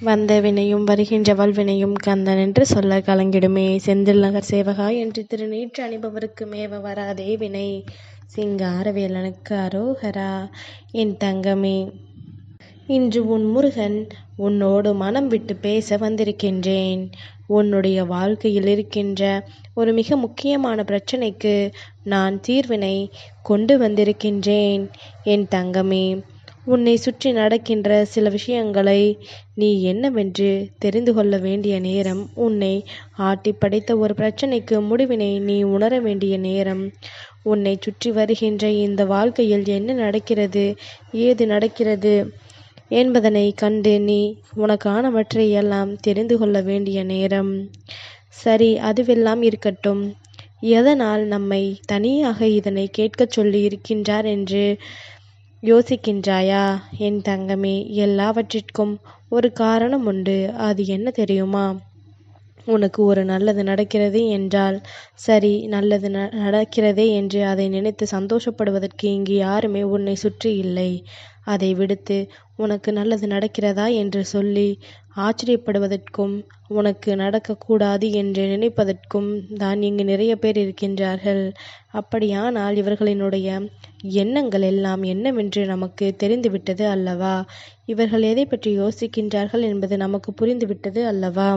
வந்த வினையும் வருகின்ற வினையும் கந்தன் என்று சொல்ல கலங்கிடுமே. செந்தில் நகர் சேவகா என்று திருநீற்று அணிபவருக்கு மேவ வராதே வினை. சிங்காரவேலனுக்கு அரோகரா என் தங்கமே இன்று உன் முருகன் உன்னோடு மனம் விட்டு பேச வந்திருக்கின்றேன். உன்னுடைய வாழ்க்கையில் இருக்கின்ற ஒரு மிக முக்கியமான பிரச்சனைக்கு நான் தீர்வினை கொண்டு வந்திருக்கின்றேன். என் தங்கமே உன்னை சுற்றி நடக்கின்ற சில விஷயங்களை நீ என்னவென்று தெரிந்து கொள்ள வேண்டிய நேரம் உன்னை ஆட்டி படைத்த ஒரு பிரச்சனைக்கு முடிவினை நீ உணர வேண்டிய நேரம். உன்னை சுற்றி வருகின்ற இந்த வாழ்க்கையில் என்ன நடக்கிறது ஏது நடக்கிறது என்பதனை கண்டு நீ உனக்கானவற்றை எல்லாம் தெரிந்து கொள்ள வேண்டிய நேரம். சரி அதுவெல்லாம் இருக்கட்டும். எதனால் நம்மை தனியாக இதனை கேட்கச் சொல்லி இருக்கின்றார் என்று யோசிக்கின்றாயா? என் தங்கமே எல்லாவற்றிற்கும் ஒரு காரணம் உண்டு. அது என்ன தெரியுமா? உனக்கு ஒரு நல்லது நடக்கிறது என்றால் சரி நல்லது ந நடக்கிறதே என்று அதை நினைத்து சந்தோஷப்படுவதற்கு இங்கு யாருமே உன்னை சுற்றி இல்லை. அதை விடுத்து உனக்கு நல்லது நடக்கிறதா? என்று சொல்லி ஆச்சரியப்படுவதற்கும் உனக்கு நடக்கக்கூடாது என்று நினைப்பதற்கும் தான் இங்கு நிறைய பேர் இருக்கின்றார்கள். அப்படியானால் இவர்களினுடைய எண்ணங்கள் எல்லாம் என்னவென்று நமக்கு தெரிந்துவிட்டது அல்லவா? இவர்கள் எதை பற்றி யோசிக்கின்றார்கள் என்பது நமக்கு புரிந்துவிட்டது அல்லவா?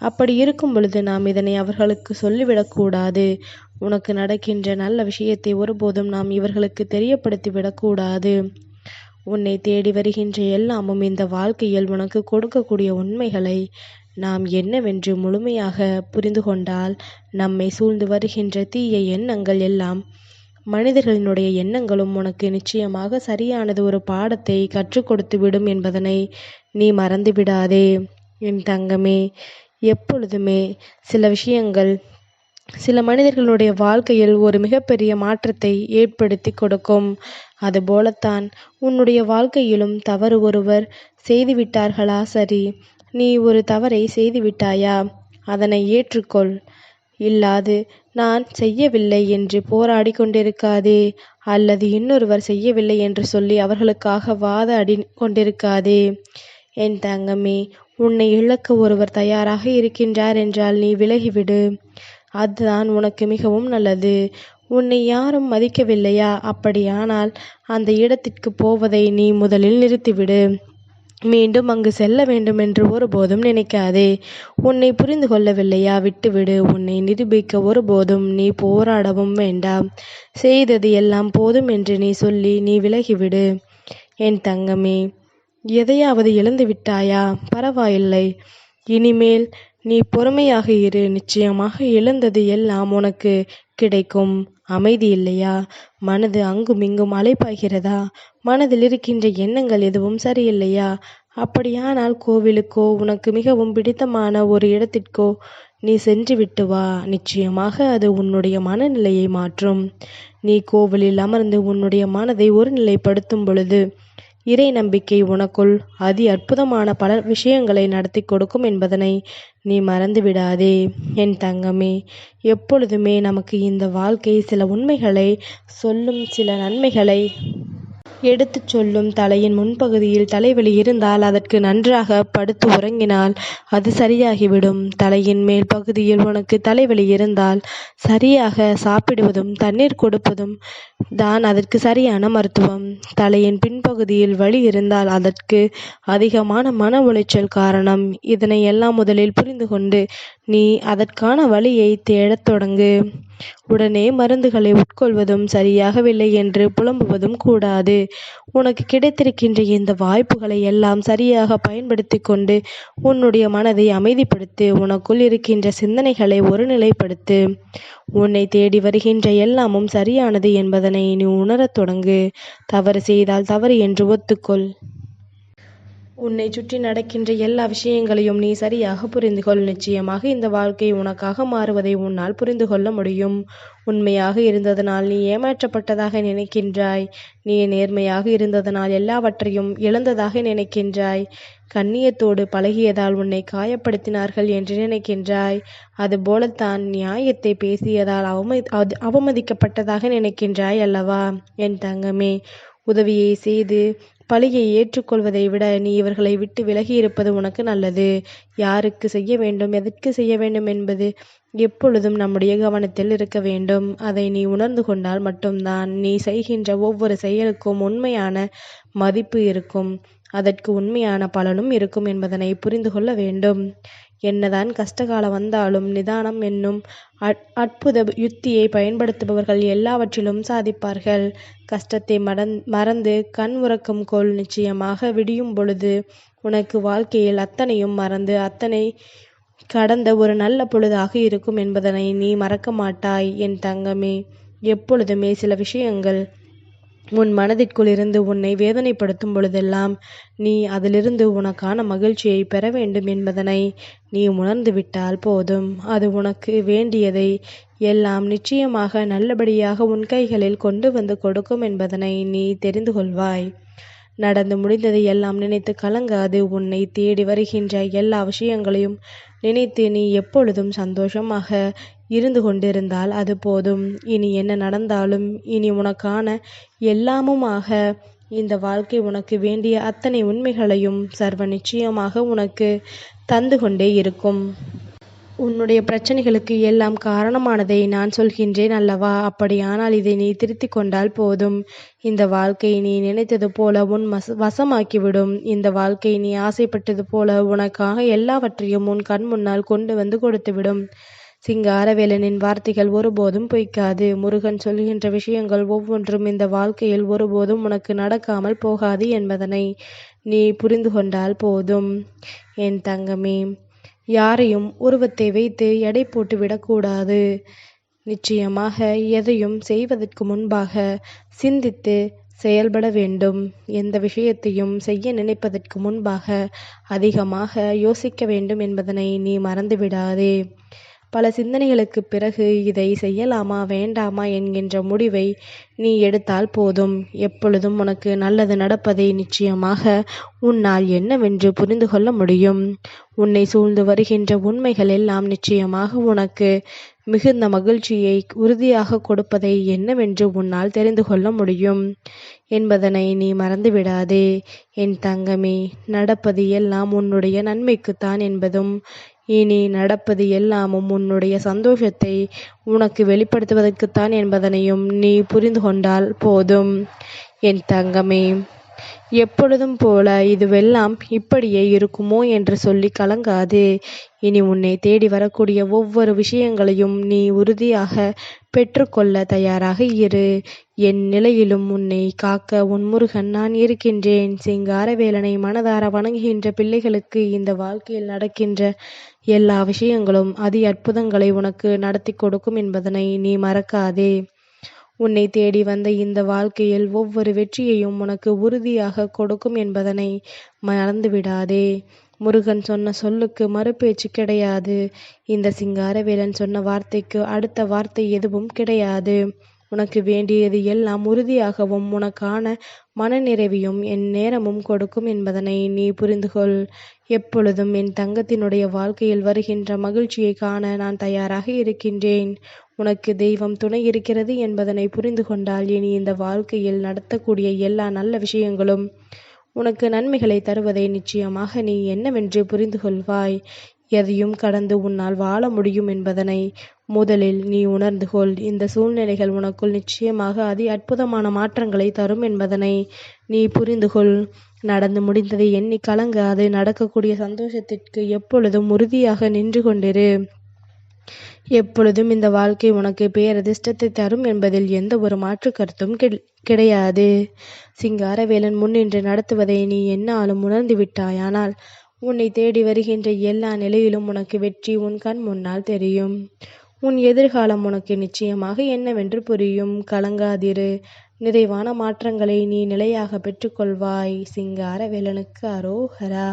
அப்படி இருக்கும் பொழுது நாம் இதனை அவர்களுக்கு சொல்லிவிடக்கூடாது உனக்கு நடக்கின்ற நல்ல விஷயத்தை ஒருபோதும் நாம் இவர்களுக்கு தெரியப்படுத்தி விடக்கூடாது உன்னை தேடி வருகின்ற எல்லாமும் இந்த வாழ்க்கையில் உனக்கு கொடுக்கக்கூடிய உண்மைகளை நாம் என்னவென்று முழுமையாக புரிந்து கொண்டால் நம்மை சூழ்ந்து வருகின்ற தீய எண்ணங்கள் எல்லாம் மனிதர்களினுடைய எண்ணங்களும் உனக்கு நிச்சயமாக சரியானது ஒரு பாடத்தை கற்றுக் கொடுத்து விடும் என்பதனை நீ மறந்து விடாதே என் தங்கமே எப்பொழுதுமே சில விஷயங்கள் சில மனிதர்களுடைய வாழ்க்கையில் ஒரு மிகப்பெரிய மாற்றத்தை ஏற்படுத்தி கொடுக்கும். அதுபோலத்தான் உன்னுடைய வாழ்க்கையிலும் தவறு ஒருவர் செய்துவிட்டார்களா? சரி நீ ஒரு தவறை செய்துவிட்டாயா? அதனை ஏற்றுக்கொள். இல்லாது நான் செய்யவில்லை என்று போராடி கொண்டிருக்காதே அல்லது இன்னொருவர் செய்யவில்லை என்று சொல்லி அவர்களுக்காக வாத அடி கொண்டிருக்காதே. என் தங்கமே உன்னை இழக்க ஒருவர் தயாராக இருக்கின்றார் என்றால் நீ விலகிவிடு. அதுதான் உனக்கு மிகவும் நல்லது. உன்னை யாரும் மதிக்கவில்லையா? அப்படியானால் அந்த இடத்திற்கு போவதை நீ முதலில் நிறுத்திவிடு. மீண்டும் அங்கு செல்ல வேண்டும் என்று ஒருபோதும் நினைக்காதே. உன்னை புரிந்து கொள்ளவில்லையா? விட்டுவிடு. உன்னை நிரூபிக்க ஒருபோதும் நீ போராடவும் வேண்டாம். செய்தது எல்லாம் போதும் என்று நீ சொல்லி நீ விலகிவிடு. என் தங்கமே எதையாவது இழந்து விட்டாயா பரவாயில்லை. இனிமேல் நீ பொறுமையாக இரு நிச்சயமாக இழந்தது எல்லாம் உனக்கு கிடைக்கும். அமைதி இல்லையா? மனது அங்கும் இங்கும் அலைப்பாய்கிறதா மனதில் இருக்கின்ற எண்ணங்கள் எதுவும் சரியில்லையா? அப்படியானால் கோவிலுக்கோ உனக்கு மிகவும் பிடித்தமான ஒரு இடத்திற்கோ நீ சென்று விட்டு வா. நிச்சயமாக அது உன்னுடைய மனநிலையை மாற்றும். நீ கோவிலில் அமர்ந்து உன்னுடைய மனதை ஒருநிலைப்படுத்தும் பொழுது இறை நம்பிக்கை உனக்குள் அதி அற்புதமான பல விஷயங்களை நடத்தி கொடுக்கும் என்பதனை நீ மறந்து விடாதே என் தங்கமே எப்பொழுதுமே நமக்கு இந்த வாழ்க்கை சில உண்மைகளை சொல்லும் சில நன்மைகளை எடுத்துச் சொல்லும் தலையின் முன்பகுதியில் தலைவலி இருந்தால் அதற்கு நன்றாக படுத்து உறங்கினால் அது சரியாகிவிடும். தலையின் மேல் பகுதியில் உனக்கு தலைவலி இருந்தால் சரியாக சாப்பிடுவதும் தண்ணீர் கொடுப்பதும் தான் அதற்கு சரியான மருத்துவம். தலையின் பின்பகுதியில் வலி இருந்தால் அதற்கு அதிகமான மன உளைச்சல் காரணம். இதனை எல்லாம் முதலில் புரிந்து கொண்டு நீ அதற்கான வழியை தேடத் தொடங்கு. உடனே மருந்துகளை உட்கொள்வதும் சரியாகவில்லை என்று புலம்புவதும் கூடாது. உனக்கு கிடைத்திருக்கின்ற இந்த வாய்ப்புகளை எல்லாம் சரியாக பயன்படுத்தி கொண்டு உன்னுடைய மனதை அமைதிப்படுத்து உனக்குள் இருக்கின்ற சிந்தனைகளை ஒருநிலைப்படுத்து. உன்னை தேடி வருகின்ற எல்லாமும் சரியானது என்பதனை நீ உணரத் தொடங்கு. தவறு செய்தால் தவறு என்று ஒத்துக்கொள். உன்னை சுற்றி நடக்கின்ற எல்லா விஷயங்களையும் நீ சரியாக புரிந்து கொள் நிச்சயமாக இந்த வாழ்க்கை உனக்காக மாறுவதை உன்னால் புரிந்து கொள்ள முடியும். உண்மையாக இருந்ததனால் நீ ஏமாற்றப்பட்டதாக நினைக்கின்றாய். நீ நேர்மையாக இருந்ததனால் எல்லாவற்றையும் இழந்ததாக நினைக்கின்றாய். கண்ணியத்தோடு பழகியதால் உன்னை காயப்படுத்தினார்கள் என்று நினைக்கின்றாய். அதுபோலத்தான் நியாயத்தை பேசியதால் அவமதி அது- அவமதிக்கப்பட்டதாக நினைக்கின்றாய் அல்லவா? என் தங்கமே உதவியை செய்து பழியை ஏற்றுக்கொள்வதை விட நீ இவர்களை விட்டு விலகி இருப்பது உனக்கு நல்லது. யாருக்கு செய்ய வேண்டும் எதற்கு செய்ய வேண்டும் என்பது எப்பொழுதும் நம்முடைய கவனத்தில் இருக்க வேண்டும். அதை நீ உணர்ந்து கொண்டால் மட்டும்தான் நீ செய்கின்ற ஒவ்வொரு செயலுக்கும் உண்மையான மதிப்பு இருக்கும். அதற்கு உண்மையான பலனும் இருக்கும் என்பதனை புரிந்து கொள்ள வேண்டும். என்னதான் கஷ்டகாலம் வந்தாலும் நிதானம் என்னும் அற்புத யுத்தியை பயன்படுத்துபவர்கள் எல்லாவற்றிலும் சாதிப்பார்கள். கஷ்டத்தை மறந் மறந்து கண் உறக்கும் கோல் நிச்சயமாக விடியும் பொழுது உனக்கு வாழ்க்கையில் அத்தனையும் மறந்து அத்தனை கடந்த ஒரு நல்ல பொழுதாக இருக்கும் என்பதனை நீ மறக்க மாட்டாய் என் தங்கமே. எப்பொழுதுமே சில விஷயங்கள் உன் மனதிற்குள் இருந்து உன்னை வேதனைப்படுத்தும் பொழுதெல்லாம் நீ அதிலிருந்து உனக்கான மகிழ்ச்சியை பெற வேண்டும் என்பதனை நீ உணர்ந்துவிட்டால் போதும். அது உனக்கு வேண்டியதை எல்லாம் நிச்சயமாக நல்லபடியாக உன் கைகளில் கொண்டு வந்து கொடுக்கும் என்பதனை நீ தெரிந்து கொள்வாய். நடந்து முடிந்ததை எல்லாம் நினைத்து கலங்காது. உன்னை தேடி வருகின்ற எல்லா விஷயங்களையும் நினைத்து நீ எப்பொழுதும் சந்தோஷமாக இருந்து கொண்டிருந்தால் அது போதும். இனி என்ன நடந்தாலும் இனி உனக்கான எல்லாமுமாக இந்த வாழ்க்கை உனக்கு வேண்டிய அத்தனை உண்மைகளையும் சர்வ நிச்சயமாக உனக்கு தந்து கொண்டே இருக்கும். உன்னுடைய பிரச்சனைகளுக்கு எல்லாம் காரணமானதை நான் சொல்கின்றேன் அல்லவா? அப்படியானால் இதை நீ திருத்தி கொண்டால் போதும். இந்த வாழ்க்கை நீ நினைத்தது போல உன் மச வசமாக்கிவிடும். இந்த வாழ்க்கை நீ ஆசைப்பட்டது போல உனக்காக எல்லாவற்றையும் உன் கண் முன்னால் கொண்டு வந்து கொடுத்துவிடும். சிங்காரவேலனின் வார்த்தைகள் ஒருபோதும் பொய்க்காது. முருகன் சொல்கின்ற விஷயங்கள் ஒவ்வொன்றும் இந்த வாழ்க்கையில் ஒருபோதும் உனக்கு நடக்காமல் போகாது என்பதனை நீ புரிந்து கொண்டால் போதும். என் தங்கமே யாரையும் உருவத்தை வைத்து எடை போட்டு விடக்கூடாது. நிச்சயமாக எதையும் செய்வதற்கு முன்பாக சிந்தித்து செயல்பட வேண்டும். எந்த விஷயத்தையும் செய்ய நினைப்பதற்கு முன்பாக அதிகமாக யோசிக்க வேண்டும் என்பதனை நீ மறந்துவிடாதே. பல சிந்தனைகளுக்கு பிறகு இதை செய்யலாமா வேண்டாமா என்கின்ற முடிவை நீ எடுத்தால் போதும். எப்பொழுதும் உனக்கு நல்லது நடப்பதை நிச்சயமாக உன்னால் என்னவென்று புரிந்து கொள்ள முடியும். உன்னை சூழ்ந்து வருகின்ற உண்மைகள் எல்லாம் நிச்சயமாக உனக்கு மிகுந்த மகிழ்ச்சியை உறுதியாக கொடுப்பதை என்னவென்று உன்னால் தெரிந்து கொள்ள முடியும். என்பதனை நீ மறந்துவிடாதே. என் தங்கமே நடப்பது எல்லாம் உன்னுடைய நன்மைக்குத்தான் என்பதும் இனி நடப்பது எல்லாமும் உன்னுடைய சந்தோஷத்தை உனக்கு வெளிப்படுத்துவதற்குத்தான் என்பதனையும் நீ புரிந்து கொண்டால் போதும். என் தங்கமே எப்பொழுதும் போல இதுவெல்லாம் இப்படியே இருக்குமோ என்று சொல்லி கலங்காதே. இனி உன்னை தேடி வரக்கூடிய ஒவ்வொரு விஷயங்களையும் நீ உறுதியாக பெற்றுக்கொள்ள தயாராக இரு. என் நிலையிலும் உன்னை காக்க உன் முருகன் நான் இருக்கின்றேன். சிங்காரவேலனை மனதார வணங்குகின்ற பிள்ளைகளுக்கு இந்த வாழ்க்கையில் நடக்கின்ற எல்லா விஷயங்களும் அதி அற்புதங்களை உனக்கு நடத்தி கொடுக்கும் என்பதனை நீ மறக்காதே. உன்னை தேடி வந்த இந்த வாழ்க்கையில் ஒவ்வொரு வெற்றியையும் உனக்கு உறுதியாக கொடுக்கும் என்பதனை மறந்துவிடாதே. முருகன் சொன்ன சொல்லுக்கு மறுபேச்சு கிடையாது. இந்த சிங்காரவேலன் சொன்ன வார்த்தைக்கு அடுத்த வார்த்தை எதுவும் கிடையாது. உனக்கு வேண்டியது எல்லாம் உறுதியாகவும் உனக்கான மனநிறைவையும் என் நேரமும் கொடுக்கும் என்பதனை நீ புரிந்துகொள். எப்பொழுதும் என் தங்கத்தினுடைய வாழ்க்கையில் வருகின்ற மகிழ்ச்சியை காண நான் தயாராக இருக்கின்றேன். உனக்கு தெய்வம் துணை இருக்கிறது என்பதனை புரிந்து கொண்டால் இனி இந்த வாழ்க்கையில் நடத்தக்கூடிய எல்லா நல்ல விஷயங்களும் உனக்கு நன்மைகளை தருவதை நிச்சயமாக நீ என்னவென்று புரிந்து கொள்வாய். எதையும் கடந்து உன்னால் வாழ முடியும் என்பதனை முதலில் நீ உணர்ந்து கொள். இந்த சூழ்நிலைகள் உனக்குள் நிச்சயமாக அதி அற்புதமான மாற்றங்களை தரும் என்பதனை நீ புரிந்து கொள். நடந்து முடிந்ததை எண்ணி கலங்காது. நடக்கக்கூடிய சந்தோஷத்திற்கு எப்பொழுதும் உறுதியாக நின்று கொண்டிரு. எப்பொழுதும் இந்த வாழ்க்கை உனக்கு பேரதிர்ஷ்டத்தை தரும் என்பதில் எந்த ஒரு மாற்று கருத்தும் கிடையாது. சிங்காரவேலன் முன்னின்று நடத்துவதை நீ என்னாலும் உணர்ந்து விட்டாயானால் உன்னை தேடி வருகின்ற எல்லா நிலையிலும் உனக்கு வெற்றி உன் கண் முன்னால் தெரியும். உன் எதிர்காலம் உனக்கு நிச்சயமாக என்னவென்று புரியும். கலங்காதிரு. நிறைவான மாற்றங்களை நீ நிலையாக பெற்றுக்கொள்வாய். சிங்கார வேலனுக்கு அரோஹரா